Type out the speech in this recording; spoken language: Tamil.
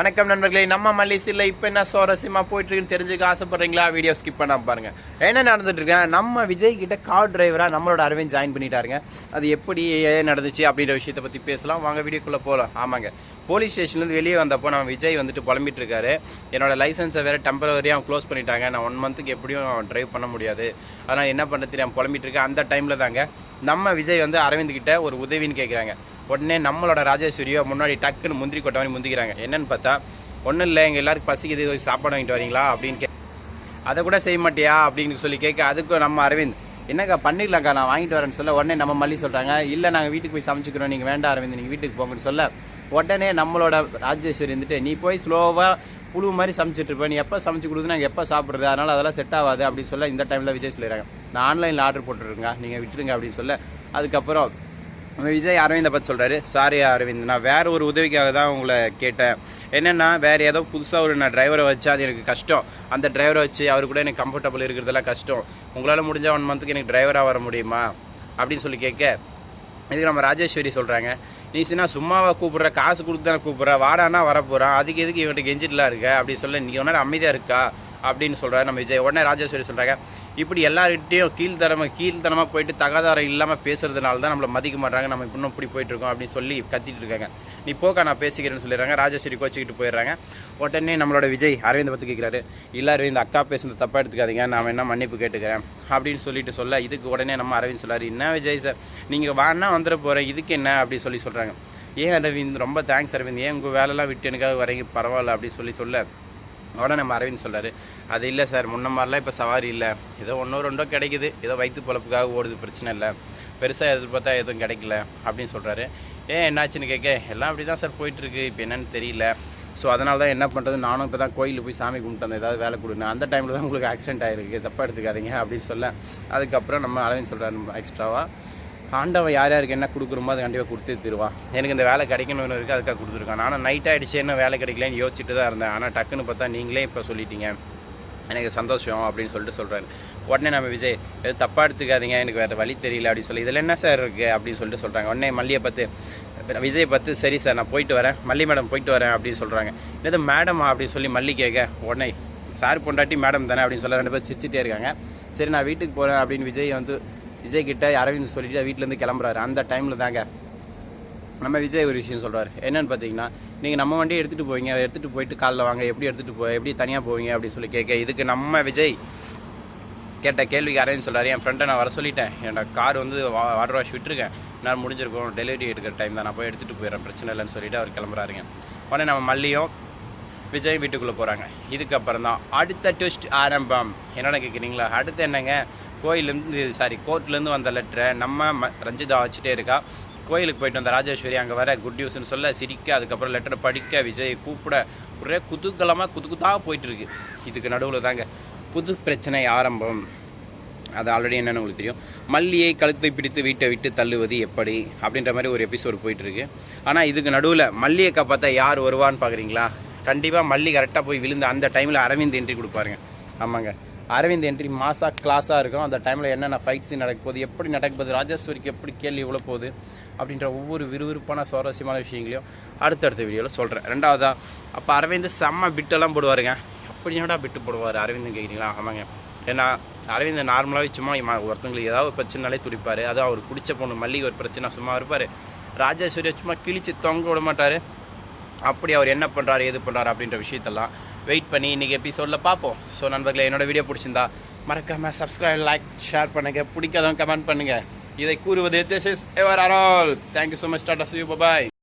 வணக்கம் நண்பர்களே நம்ம மலேசியில் இப்போ என்ன சுவாரஸ்யமாக போயிட்டுருக்குன்னு தெரிஞ்சுக்க ஆசைப்பட்றீங்களா? வீடியோ ஸ்கிப் பண்ணாம பாருங்கள் என்ன நடந்துட்டு இருக்கேன் நம்ம விஜய் கிட்ட கார் டிரைவராக நம்மளோட அரவிந்த் ஜாயின் பண்ணிட்டாருங்க. அது எப்படி ஏன் நடந்துச்சு அப்படின்ற விஷயத்தை பற்றி பேசலாம். வாங்க வீடியோக்குள்ளே போகலாம் ஆமாங்க. போலீஸ் ஸ்டேஷன்லேருந்து வெளியே வந்தப்போ நம்ம விஜய் வந்துட்டு புலம்பிட்டு இருக்காரு என்னோட லைசன்ஸை வேறு டெம்பரவரியாக க்ளோஸ் பண்ணிட்டாங்க. நான் ஒன் மந்த்துக்கு எப்படியும் ட்ரைவ் பண்ண முடியாது. அதனால் என்ன பண்ண தெரியாம புலம்பிட்டு இருக்கேன் அந்த டைமில் தாங்க நம்ம விஜய் வந்து அரவிந்த் கிட்ட ஒரு உதவின்னு கேட்குறாங்க உடனே நம்மளோட ராஜேஸ்வரியோ முன்னாடி டக்குன்னு முந்திரி கொட்ட மாதிரி முந்திக்கிறாங்க. என்னன்னு பார்த்தா ஒன்றும் இல்லை எங்கள் எல்லாருக்கும் பசிக்குது சாப்பாடு வாங்கிட்டு வரீங்களா? அப்படின்னு கே அதை கூட செய்ய மாட்டியா? அப்படின்னு சொல்லி கேட்க அதுக்கும் நம்ம அரவிந்த். என்னக்கா பண்ணிடலாம்க்கா நான் வாங்கிட்டு வரேன்னு சொல்ல. உடனே நம்ம மல்லி சொல்கிறாங்க இல்லை நாங்கள் வீட்டுக்கு போய் சமைச்சிக்கிறோம் நீங்கள் வேண்டாம் அரவிந்த் நீங்கள் வீட்டுக்கு போங்கன்னு சொல்ல. உடனே நம்மளோட ராஜேஸ்வரி வந்துட்டு நீ போய் ஸ்லோவாக புழு மாதிரி சமைச்சிட்டு இருப்பேன் நீ எப்போ சமைச்சு கொடுத்து நாங்கள் எப்போ சாப்பிட்றது? அதனால் அதெல்லாம் செட் ஆகாது. அப்படின்னு சொல்ல இந்த டைமில் விஜய் சொல்லிடுறாங்க. நான் ஆன்லைனில் ஆர்டர் போட்டுருங்க நீங்கள் விட்டுருங்க அப்படின்னு சொல்ல அதுக்கப்புறம் விஜய் அரவிந்தை பற்றி சொல்கிறாரு சாரி அரவிந்த். நான் வேற ஒரு உதவிக்காக தான் உங்களை கேட்டேன். என்னென்னா வேறு ஏதோ புதுசாக ஒரு நான் டிரைவரை வச்சு அது எனக்கு கஷ்டம். அந்த டிரைவரை வச்சு அவர் கூட எனக்கு கம்ஃபர்டபுள் இருக்கிறதெல்லாம் கஷ்டம். உங்களால் முடிஞ்ச ஒன் மந்த்துக்கு எனக்கு டிரைவராக வர முடியுமா? அப்படின்னு சொல்லி கேட்க இதுக்கு நம்ம ராஜேஸ்வரி சொல்கிறாங்க நீ சின்ன சும்மாவை கூப்பிட்ற காசு கொடுத்து தானே கூப்பிட்ற வாடானா வரப்போகிறான் அதுக்கு எதுக்கு இவன்ட்டு கெஞ்சிட்டுலாம் இருக்க? அப்படி சொல்ல நீ ஒன்றால் அமைதியாக இருக்கா? அப்படின்னு சொல்கிறாரு நம்ம விஜய். உடனே ராஜேஸ்வரி சொல்கிறாங்க இப்படி எல்லார்கிட்டையும் கீழ்த்தரமாக கீழ்த்தனமாக போயிட்டு தகாதாரம் இல்லாமல் பேசுகிறதுனால தான் நம்மளை மதிக்க மாட்டாங்க நம்ம இன்னும் இப்படி போயிட்டுருக்கோம் அப்படின்னு சொல்லி கத்திட்டு இருக்காங்க. நீ போக்கா நான் பேசிக்கிறேன்னு சொல்லிடுறாங்க. ராஜேஸ்வரி கோச்சிக்கிட்டு போயிடுறாங்க. உடனே நம்மளோட விஜய் அரவிந்த் பற்றி கேட்குறாரு இல்லை அரவிந்த் அக்கா பேசுனது தப்பாக எடுத்துக்காதீங்க. நான் என்ன மன்னிப்பு கேட்டுக்கிறேன் அப்படின்னு சொல்லிட்டு சொல்ல இதுக்கு உடனே நம்ம அரவிந்த் சொல்லார் என்ன விஜய் சார் நீங்கள் வானா வந்துட போகிறேன் இதுக்கு என்ன? அப்படின்னு சொல்லி சொல்கிறாங்க ஏன் அரவிந்த்? ரொம்ப தேங்க்ஸ் அரவிந்த். ஏன் உங்கள் வேலைலாம் விட்டு எனக்காக வரீங்க? பரவாயில்ல அப்படின்னு சொல்லி சொல்ல உடனே நம்ம அரவிந்த் சொல்கிறாரு அது இல்லை சார் முன்ன மாதிரிலாம் இப்போ சவாரி இல்லை. ஏதோ ஒன்றோ ரெண்டோ கிடைக்குது. ஏதோ வயிற்று பொழப்புக்காக ஓடுது பிரச்சனை இல்லை. பெருசாக எதிர்பார்த்தா எதுவும் கிடைக்கல அப்படின்னு சொல்கிறாரு ஏன் என்னாச்சுன்னு கேட்க எல்லாம் அப்படி தான் சார் போயிட்டுருக்கு. இப்போ என்னன்னு தெரியல. ஸோ அதனால தான் என்ன பண்ணுறது நானும் இப்போ தான் கோயிலில் போய் சாமி கும்பிட்டு வந்தேன். ஏதாவது வேலை கொடுங்க அந்த டைமில் தான் உங்களுக்கு ஆக்சிடென்ட் ஆகிருக்கு தப்பாக எடுத்துக்காதீங்க அப்படின்னு சொல்ல அதுக்கப்புறம் நம்ம அரவிந்த் சொல்கிறார் எக்ஸ்ட்ராவாக ஆண்டவன் யார் யாருக்கு என்ன கொடுக்குறோமோ அதை கண்டிப்பாக கொடுத்து தருவான் எனக்கு இந்த வேலை கிடைக்கணும்னு இருக்குது அதுக்காக கொடுத்துருக்கான் ஆனால் நைட் ஆகிடுச்சு என்ன வேலை கிடைக்கலன்னு யோசிச்சுட்டு தான் இருந்தேன். ஆனால் டக்குன்னு பார்த்தா நீங்களே இப்போ சொல்லிட்டீங்க. எனக்கு சந்தோஷம் அப்படின்னு சொல்லிட்டு சொல்கிறாரு உடனே நம்ம விஜய் எது தப்பாக எடுத்துக்காதீங்க எனக்கு வேறு வழி தெரியல அப்படின்னு சொல்லி இதில் என்ன சார் இருக்குது அப்படின்னு சொல்லிட்டு சொல்கிறாங்க உடனே மல்லியை பார்த்து விஜய் பார்த்து சரி சார் நான் போயிட்டு வரேன். மல்லி மேடம் போயிட்டு வரேன் அப்படின்னு சொல்கிறாங்க என்னது மேடம் அப்படின்னு சொல்லி மல்லி கேட்க உடனே சார் பொண்டாட்டி மேடம் தானே அப்படின்னு சொல்ல ரெண்டு பேர் சிரிச்சிட்டே இருக்காங்க. சரி நான் வீட்டுக்கு போகிறேன் அப்படின்னு விஜய் வந்து விஜய் கிட்ட அரவிந்த் சொல்லிட்டு வீட்டிலேருந்து கிளம்புறாரு. அந்த டைமில் தாங்க. நம்ம விஜய் ஒரு விஷயம் சொல்கிறார் என்னன்னு பார்த்தீங்கன்னா நீங்கள் நம்ம வண்டியை எடுத்துகிட்டு போவீங்க. எடுத்துகிட்டு போயிட்டு காலைல வாங்க. எப்படி எடுத்துகிட்டு போ எப்படி தனியாக போவீங்க அப்படின்னு சொல்லி கேட்க இதுக்கு நம்ம விஜய் கேட்ட கேள்விக்கு அரேஞ்ச் சொல்கிறாரு என் ஃப்ரெண்டை நான் வர சொல்லிட்டேன். என்னோட கார் வந்து வாட்டர் வாஷ் விட்டுருக்கேன் நான் முடிஞ்சிருக்கும். டெலிவரி எடுக்கிற டைம் தான். நான் போய் எடுத்துகிட்டு போயிடுறேன். பிரச்சனை இல்லைன்னு சொல்லிட்டு அவர் கிளம்புறாருங்க. உடனே நம்ம மல்லியும் விஜய் வீட்டுக்குள்ளே போகிறாங்க இதுக்கப்புறம் தான் அடுத்த ட்விஸ்ட் ஆரம்பம். என்னென்ன கேட்குறீங்களா அடுத்து என்னங்க? கோயிலேருந்து சாரி கோர்ட்லேருந்து வந்த லெட்டரை நம்ம ம- ரஞ்சிதா வச்சுட்டே இருக்கா. கோயிலுக்கு போயிட்டு வந்த ராஜேஸ்வரி அங்கே வர குட் நியூஸ்னு சொல்ல சிரிக்க அதுக்கப்புறம் லெட்டரை படிக்க விஜய் கூப்பிட ஒரே குதூகலமாக குது போயிட்டுருக்கு. இதுக்கு நடுவில் தாங்க புது பிரச்சனை ஆரம்பம். அது ஆல்ரெடி என்னென்னு உங்களுக்கு தெரியும். மல்லியை கழுத்தை பிடித்து வீட்டை விட்டு தள்ளுவது எப்படி அப்படின்ற மாதிரி ஒரு எபிசோடு போயிட்டுருக்கு. ஆனால் இதுக்கு நடுவில் மல்லியை காப்பாற்ற யார் வருவான்னு பார்க்குறீங்களா கண்டிப்பாக மல்லி கரெக்டாக போய் விழுந்து அந்த டைமில் அரவிந்த் என்ட்ரி கொடுப்பாருங்க. ஆமாங்க. அரவிந்த் என்ட்ரி மாசாக கிளாஸாக இருக்கும். அந்த டைமில் என்னென்ன ஃபைட் நடக்க போகுது எப்படி நடக்க போகுது ராஜேஸ்வரிக்கு எப்படி கேள்வி இவ்வளோ போகுது அப்படின்ற ஒவ்வொரு விறுவிறுப்பான சுவாரஸ்யமான விஷயங்களையும் அடுத்தடுத்த வீடியோவில் சொல்கிறேன் ரெண்டாவதா அப்போ அரவிந்த் செம்ம பிட்டெல்லாம் போடுவாருங்க. அப்படி என்னடா பிட்டு போடுவார் அரவிந்த் கேட்குறீங்களா ஆமாங்க. ஏன்னா அரவிந்த் நார்மலாகவே சும்மா ஒருத்தவங்களுக்கு ஒருத்தங்களுக்கு ஏதாவது ஒரு பிரச்சனைனாலே துடிப்பார். அதுவும் அவர் குடிச்ச பொண்ணு மல்லிகை ஒரு பிரச்சனை சும்மா இருப்பார். ராஜேஸ்வரியை சும்மா கிழிச்சு தொங்க விட மாட்டார். அப்படி அவர் என்ன பண்ணுறாரு எது பண்ணுறாரு அப்படின்ற விஷயத்தெல்லாம் வெயிட் பண்ணி இன்றைக்கி எபிசோடில் பார்ப்போம். ஸோ நண்பர்களே என்னோட வீடியோ பிடிச்சிருந்தா மறக்காம சப்ஸ்கிரைப் லைக் ஷேர் பண்ணுங்க. பிடிக்காதவங்க கமெண்ட் பண்ணுங்க. இதை கூறுவது this is ever are all thank you so much tata see bye